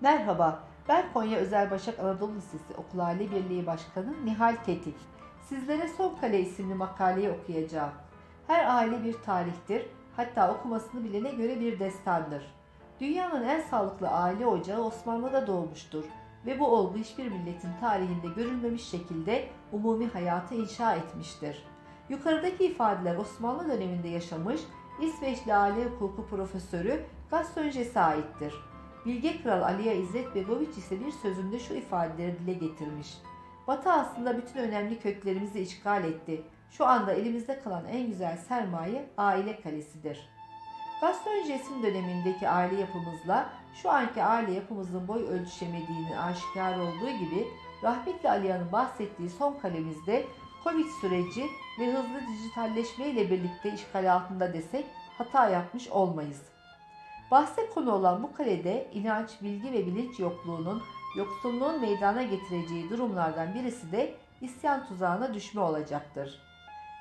Merhaba, ben Konya Özel Başak Anadolu Lisesi Okul Aile Birliği Başkanı Nihal Tetik. Sizlere Son Kale isimli makaleyi okuyacağım. Her aile bir tarihtir, hatta okumasını bilene göre bir destandır. Dünyanın en sağlıklı aile ocağı Osmanlı'da doğmuştur ve bu olgu hiçbir milletin tarihinde görülmemiş şekilde umumi hayatı inşa etmiştir. Yukarıdaki ifadeler Osmanlı döneminde yaşamış İsveçli aile hukuku profesörü Gastonjes'e aittir. Bilge Kral Aliya İzzet Begoviç ise bir sözünde şu ifadeleri dile getirmiş. Batı aslında bütün önemli köklerimizi işgal etti. Şu anda elimizde kalan en güzel sermaye aile kalesidir. Gastonjes'in dönemindeki aile yapımızla şu anki aile yapımızın boy ölçüşemediğinin aşikar olduğu gibi rahmetli Aliya'nın bahsettiği son kalemizde Covid süreci ve hızlı dijitalleşme ile birlikte işgal altında desek hata yapmış olmayız. Bahse konu olan bu kalede inanç, bilgi ve bilinç yokluğunun, yoksulluğun meydana getireceği durumlardan birisi de isyan tuzağına düşme olacaktır.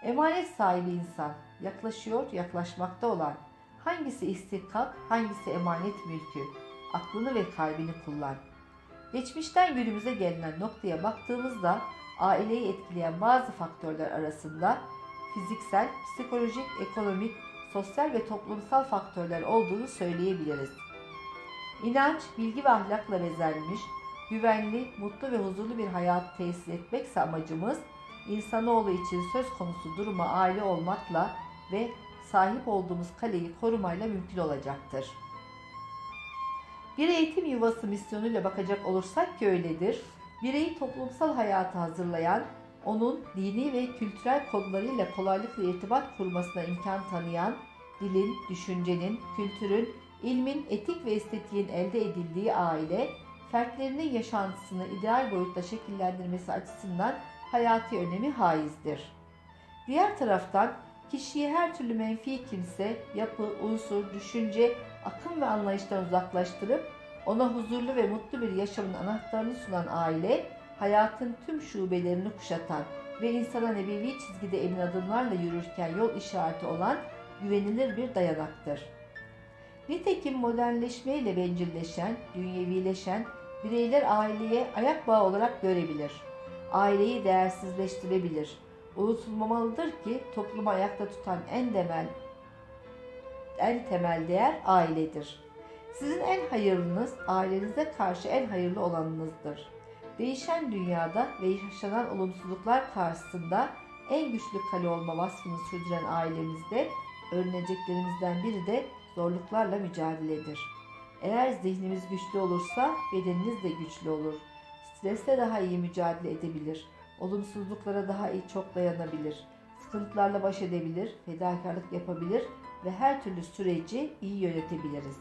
Emanet sahibi insan, yaklaşıyor, yaklaşmakta olan, hangisi istihkak, hangisi emanet mülkü, aklını ve kalbini kullan. Geçmişten günümüze gelinen noktaya baktığımızda aileyi etkileyen bazı faktörler arasında fiziksel, psikolojik, ekonomik, sosyal ve toplumsal faktörler olduğunu söyleyebiliriz. İnanç, bilgi ve ahlakla bezenmiş, güvenli, mutlu ve huzurlu bir hayat tesis etmekse amacımız, insanoğlu için söz konusu duruma aile olmakla ve sahip olduğumuz kaleyi korumayla mümkün olacaktır. Bir eğitim yuvası misyonuyla bakacak olursak ki öyledir. Bireyi toplumsal hayata hazırlayan, onun dini ve kültürel kodlarıyla kolaylıkla irtibat kurmasına imkan tanıyan, dilin, düşüncenin, kültürün, ilmin, etik ve estetiğin elde edildiği aile, fertlerinin yaşantısını ideal boyutta şekillendirmesi açısından hayati önemi haizdir. Diğer taraftan kişiyi her türlü menfi kimse, yapı, unsur, düşünce, akım ve anlayıştan uzaklaştırıp ona huzurlu ve mutlu bir yaşamın anahtarını sunan aile, hayatın tüm şubelerini kuşatan ve insana nebevi çizgide emin adımlarla yürürken yol işareti olan güvenilir bir dayanaktır. Nitekim modernleşmeyle bencilleşen, dünyevileşen bireyler aileye ayak bağı olarak görebilir. Aileyi değersizleştirebilir. Unutulmamalıdır ki toplumu ayakta tutan en temel en temel değer ailedir. Sizin en hayırlınız ailenize karşı en hayırlı olanınızdır. Değişen dünyada ve yaşanan olumsuzluklar karşısında en güçlü kale olma vasfını sürdüren ailemizde öğreneceklerimizden biri de zorluklarla mücadeledir. Eğer zihnimiz güçlü olursa bedeniniz de güçlü olur. Stresle daha iyi mücadele edebilir. Olumsuzluklara daha iyi çok dayanabilir. Sıkıntılarla baş edebilir, fedakarlık yapabilir ve her türlü süreci iyi yönetebiliriz.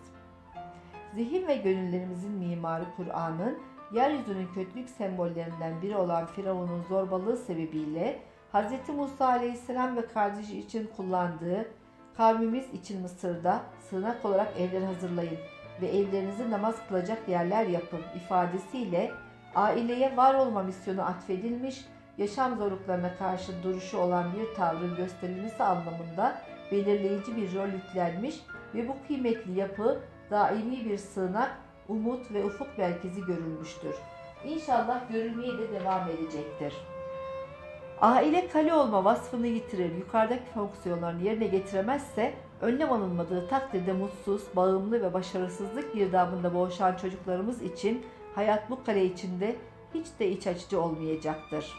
Zihin ve gönüllerimizin mimarı Kur'an'ın yeryüzünün kötülük sembollerinden biri olan Firavun'un zorbalığı sebebiyle Hz. Musa Aleyhisselam ve kardeşi için kullandığı kavmimiz için Mısır'da sığınak olarak evler hazırlayın ve evlerinizi namaz kılacak yerler yapın ifadesiyle aileye var olma misyonu atfedilmiş, yaşam zorluklarına karşı duruşu olan bir tavrın gösterilmesi anlamında belirleyici bir rol yüklenmiş ve bu kıymetli yapı daimi bir sığınak, umut ve ufuk merkezi görülmüştür. İnşallah görülmeye de devam edecektir. Aile kale olma vasfını yitirir, yukarıdaki fonksiyonlarını yerine getiremezse önlem alınmadığı takdirde mutsuz, bağımlı ve başarısızlık girdabında boğuşan çocuklarımız için hayat bu kale içinde hiç de iç açıcı olmayacaktır.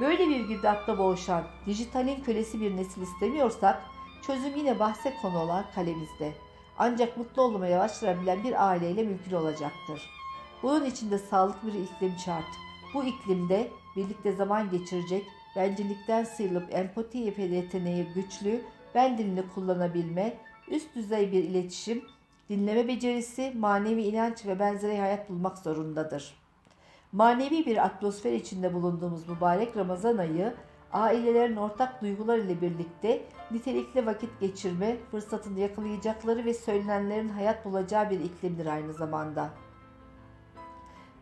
Böyle bir girdapta boğuşan, dijitalin kölesi bir nesil istemiyorsak, çözüm yine bahse konu olan kalemizde. Ancak mutlu olmaya başlayabilen bir aileyle mümkün olacaktır. Bunun için de sağlıklı bir iklim şart. Bu iklimde birlikte zaman geçirecek, bencillikten sıyrılıp empati yeteneği güçlü, ben dilini kullanabilme, üst düzey bir iletişim, dinleme becerisi, manevi inanç ve benzeri hayat bulmak zorundadır. Manevi bir atmosfer içinde bulunduğumuz mübarek Ramazan ayı, ailelerin ortak duygular ile birlikte nitelikli vakit geçirme fırsatını yakalayacakları ve söylenenlerin hayat bulacağı bir iklimdir aynı zamanda.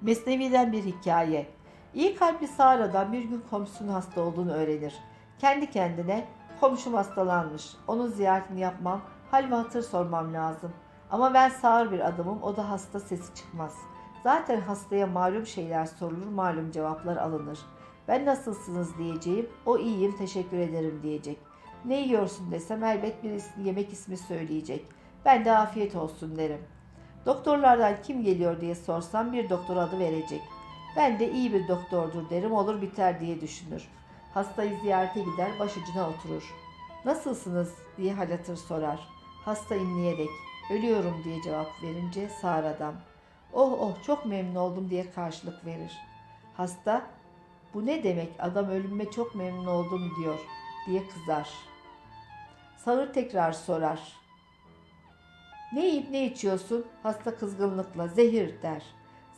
Mesnevi'den bir hikaye. İyi kalpli sağır adam bir gün komşusunun hasta olduğunu öğrenir. Kendi kendine komşum hastalanmış. Onun ziyaretini yapmam, hal ve hatır sormam lazım. Ama ben sağır bir adamım, o da hasta sesi çıkmaz. Zaten hastaya malum şeyler sorulur, malum cevaplar alınır. Ben nasılsınız diyeceğim, o iyiyim teşekkür ederim diyecek. Ne yiyorsun desem elbet bir yemek ismi söyleyecek. Ben de afiyet olsun derim. Doktorlardan kim geliyor diye sorsam bir doktor adı verecek. Ben de iyi bir doktordur derim olur biter diye düşünür. Hastayı ziyarete gider başucuna oturur. Nasılsınız diye hal hatır sorar. Hasta inleyerek ölüyorum diye cevap verince sağır adam. Oh oh çok memnun oldum diye karşılık verir. Hasta bu ne demek adam ölümme çok memnun oldum diyor diye kızar. Sağır tekrar sorar. Ne yiyip ne içiyorsun? Hasta kızgınlıkla zehir der.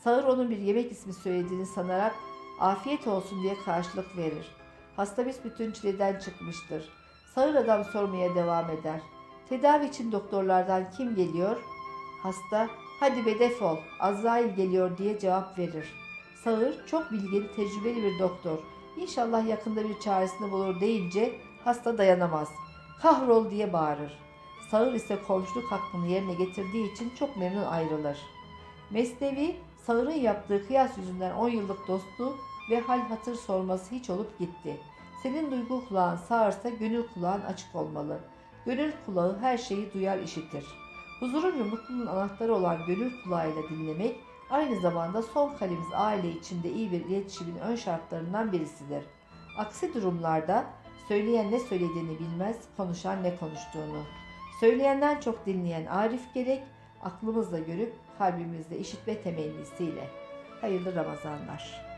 Sağır onun bir yemek ismi söylediğini sanarak afiyet olsun diye karşılık verir. Hasta bütün çileden çıkmıştır. Sağır adam sormaya devam eder. Tedavi için doktorlardan kim geliyor? Hasta hadi be defol Azrail geliyor diye cevap verir. Sağır çok bilgili tecrübeli bir doktor. İnşallah yakında bir çaresini bulur deyince hasta dayanamaz. Kahrol diye bağırır. Sağır ise komşuluk hakkını yerine getirdiği için çok memnun ayrılır. Mesnevi, Sağır'ın yaptığı kıyas yüzünden 10 yıllık dostluğu ve hal hatır sorması hiç olup gitti. Senin duygu kulağın sağırsa gönül kulağın açık olmalı. Gönül kulağı her şeyi duyar işitir. Huzurun ve mutluluğun anahtarı olan gönül kulağıyla dinlemek, aynı zamanda son kalemiz aile içinde iyi bir iletişimin ön şartlarından birisidir. Aksi durumlarda söyleyen ne söylediğini bilmez, konuşan ne konuştuğunu. Söyleyenden çok dinleyen arif gerek, aklımızla görüp kalbimizle işitme temennisiyle. Hayırlı Ramazanlar.